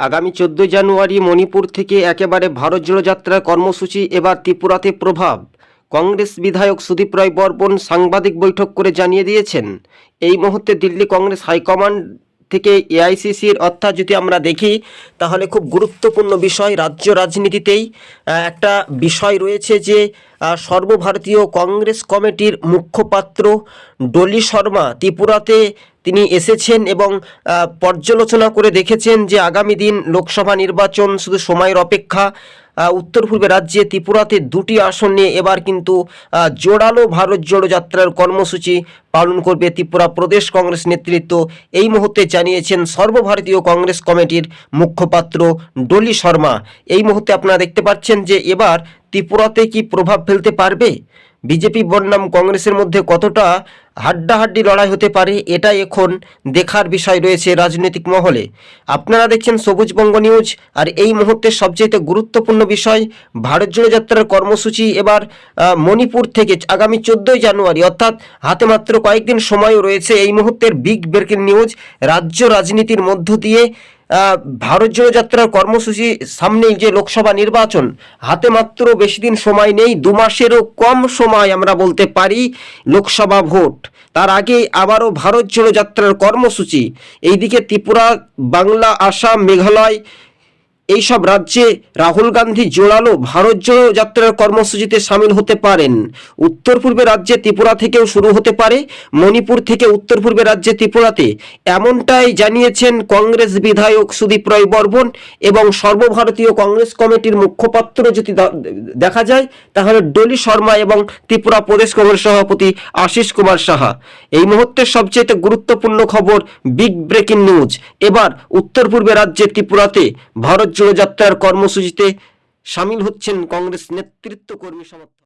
আগামী চোদ্দোই জানুয়ারি মণিপুর থেকে একেবারে ভারত জোড়ো যাত্রার কর্মসূচি, এবার ত্রিপুরাতে প্রভাব। কংগ্রেস বিধায়ক সুদীপ রায় বর্মন সাংবাদিক বৈঠক করে জানিয়ে দিয়েছেন, এই মুহূর্তে দিল্লি কংগ্রেস হাইকমান্ড থেকে এআইসিসির অর্থাৎ যদি আমরা দেখি, তাহলে খুব গুরুত্বপূর্ণ বিষয় রাজ্য রাজনীতিতেই একটা বিষয় রয়েছে যে সর্বভারতীয় কংগ্রেস কমিটির মুখপাত্র ডলি শর্মা ত্রিপুরাতে তিনি এসেছেন এবং পর্যালোচনা করে দেখেছেন যে আগামী দিন লোকসভা নির্বাচন শুধু সময়ের অপেক্ষা উত্তর পূর্বে রাজ্যে ত্রিপুরাতে দুটি আসন নিয়ে এবার কিন্তু জোরালো ভারত জোড়ো যাত্রার কর্মসূচি পালন করবে ত্রিপুরা প্রদেশ কংগ্রেস নেতৃত্ব। এই মুহূর্তে জানিয়েছেন সর্বভারতীয় কংগ্রেস কমিটির মুখপাত্র ডলি শর্মা। এই মুহূর্তে আপনারা দেখতে পাচ্ছেন যে এবার ত্রিপুরাতে কি প্রভাব ফেলতে পারবে? বিজেপি বনাম কংগ্রেসের মধ্যে কতটা হাড্ডাহাড্ডি লড়াই হতে পারে এটা এখন দেখার বিষয় রয়েছে রাজনৈতিক মহলে। আপনারা দেখছেন সবুজবঙ্গ নিউজ, আর এই মুহূর্তে সবচেয়ে গুরুত্বপূর্ণ বিষয় ভারত জোড়ো যাত্রার কর্মসূচি এবার মণিপুর থেকে আগামী চোদ্দোই জানুয়ারি, অর্থাৎ হাতে মাত্র কয়েকদিন সময়ও রয়েছে এই মুহূর্তের বিগ ব্রেকিং নিউজ। রাজ্য রাজনীতির মধ্য দিয়ে ভারত জোড়ো যাত্রার কর্মসূচি সামনেই যে লোকসভা নির্বাচন, হাতে মাত্র বেশি দিন সময় নেই, দু মাসেরও কম সময় আমরা বলতে পারি লোকসভা ভোট। তার আগে আবারও ভারত জোড়ো যাত্রার কর্মসূচি। এইদিকে ত্রিপুরা, বাংলা, আসাম, মেঘালয় এইসব রাজ্যে রাহুল গান্ধী জোরালো ভারত জোড়ো যাত্রার কর্মসূচিতে সামিল হতে পারেন। উত্তর পূর্বে রাজ্যে ত্রিপুরা থেকেও শুরু হতে পারে। মণিপুর থেকে উত্তর পূর্বে রাজ্যে ত্রিপুরাতে, এমনটাই জানিয়েছেন কংগ্রেস বিধায়ক সুদীপ রায় বর্মন এবং সর্বভারতীয় কংগ্রেস কমিটির মুখপাত্র যদি দেখা যায়, তাহলে ডলি শর্মা এবং ত্রিপুরা প্রদেশ কংগ্রেস সভাপতি আশিস কুমার সাহা। এই মুহূর্তের সবচেয়ে গুরুত্বপূর্ণ খবর বিগ ব্রেকিং নিউজ এবার উত্তর পূর্বে রাজ্যে ত্রিপুরাতে ভারত জোড়ো যাত্রার কর্মসূচিতে সামিল হচ্ছেন কংগ্রেস নেতৃত্ব কর্মী সমর্থক।